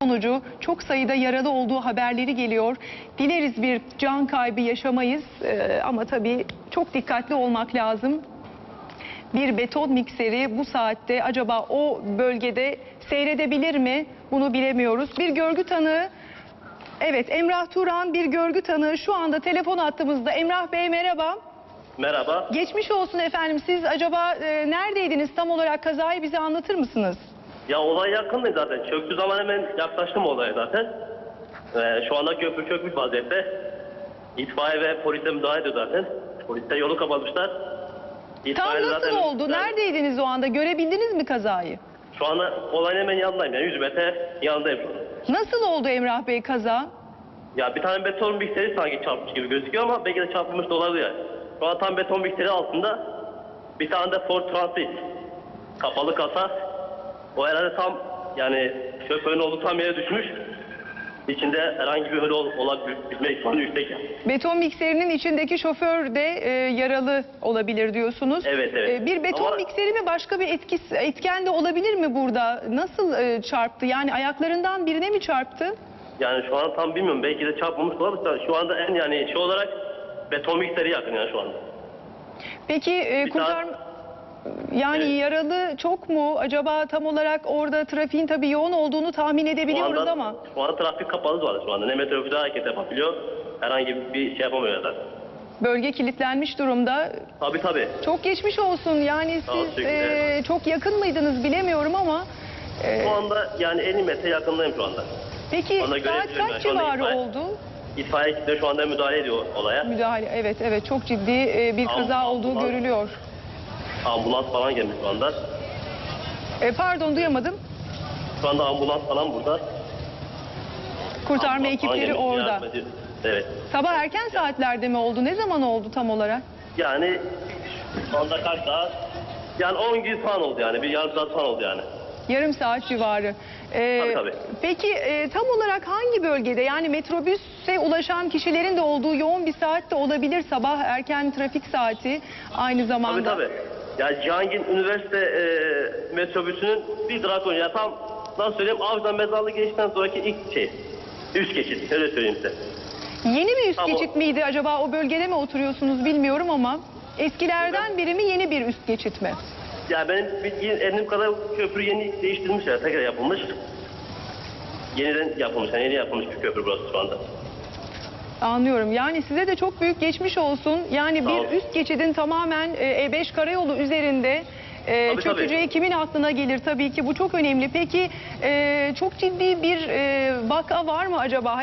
sonucu çok sayıda yaralı olduğu haberleri geliyor. Dileriz bir can kaybı yaşamayız Ee, ama tabii çok dikkatli olmak lazım. Bir beton mikseri bu saatte acaba o bölgede seyredebilir mi? Bunu bilemiyoruz. Bir görgü tanığı Evet Emrah Turan bir görgü tanığı şu anda telefon attığımızda. Emrah Bey merhaba. Merhaba. Geçmiş olsun efendim. Siz acaba e, neredeydiniz tam olarak kazayı bize anlatır mısınız? Ya olay yakındı zaten. Çöktüğü zaman hemen yaklaştım olaya zaten. Ee, şu anda köprü çökmüş vaziyette. İtfaiye ve polis de müdahale ediyor zaten. Polis de yolu kapatmışlar. Tam İtfaiye nasıl zaten- oldu? Neredeydiniz o anda? Görebildiniz mi kazayı? Şu anda olayın hemen yanındayım. Yani 100 metre yanındayım şu an. Nasıl oldu Emrah Bey kaza? Ya bir tane beton mikseri sanki çarpmış gibi gözüküyor ama belki de çarpılmış da olabilir. yani. Şu an tam beton mikseri altında bir tane de Ford Transit kapalı kasa. O herhalde tam yani şoförün olduğu tam yere düşmüş. İçinde herhangi bir ölü ol, olabilme ihtimali yüksek yani. Beton mikserinin içindeki şoför de e, yaralı olabilir diyorsunuz. Evet, evet. E, bir beton Ama- mikseri mi başka bir etkisi, etken de olabilir mi burada? Nasıl e, çarptı? Yani ayaklarından birine mi çarptı? Yani şu an tam bilmiyorum belki de çarpılmış olabilir. da Şu anda en yani şey olarak beton mikseri yakın yani şu anda. Peki e, Bir kurtar yani Evet. yaralı çok mu? Acaba tam olarak orada trafiğin tabii yoğun olduğunu tahmin Şu edebiliyoruz anda, ama şu anda trafik kapalı zaten şu anda. Ne metrobüsler hareket yapabiliyor. Herhangi bir şey yapamıyor zaten. bölge kilitlenmiş durumda. Tabii tabii. Çok geçmiş olsun. Yani siz e, çok yakın mıydınız bilemiyorum ama e, Şu anda yani 50 metre yakındayım şu anda. peki Ona saat kaç. Şu civarı itfaiye- oldu? İtfaiye ekipleri şu anda müdahale ediyor olaya. Müdahale evet evet çok ciddi e, bir kaza olduğu görülüyor. Ambulans falan gelmiş şu anda. E, pardon duyamadım. Şu anda ambulans falan burada. Kurtarma Ambulans falan ekipleri gelmiş, orada. yardım ediyor. Evet. Sabah erken saatlerde mi oldu? Ne zaman oldu tam olarak? Yani şu anda kaç saat? Yani 10 gün falan oldu yani. Bir yarım saat falan oldu yani. Yarım saat civarı. E, Tabii, tabii. Peki e, tam olarak hangi bölgede? Yani metrobüse ulaşan kişilerin de olduğu yoğun bir saat de olabilir. Sabah erken trafik saati aynı Tabii zamanda. tabii. Ya Cihangir Üniversite e, metrobüsünün bir drakon ya tam nasıl söyleyeyim Avcı'dan mezarlığı geçtikten sonraki ilk şey. Üst geçit. Öyle söyleyeyim size. Yeni bir üst Tamam. geçit miydi acaba o bölgede mi oturuyorsunuz bilmiyorum ama eskilerden biri mi yeni bir üst geçit mi? Ya benim bildiğim elim kadar köprü yeni değiştirilmiş ya tekrar yapılmış. Yeniden yapılmış. Yani yeni yapılmış bir köprü burası şu anda. Anlıyorum. Yani size de çok büyük geçmiş olsun. Yani Sağ bir ol. üst geçidin tamamen e, E5 karayolu üzerinde e, Tabii, çökeceği kimin aklına gelir tabii ki bu çok önemli. Peki e, çok ciddi bir e, vaka var mı acaba?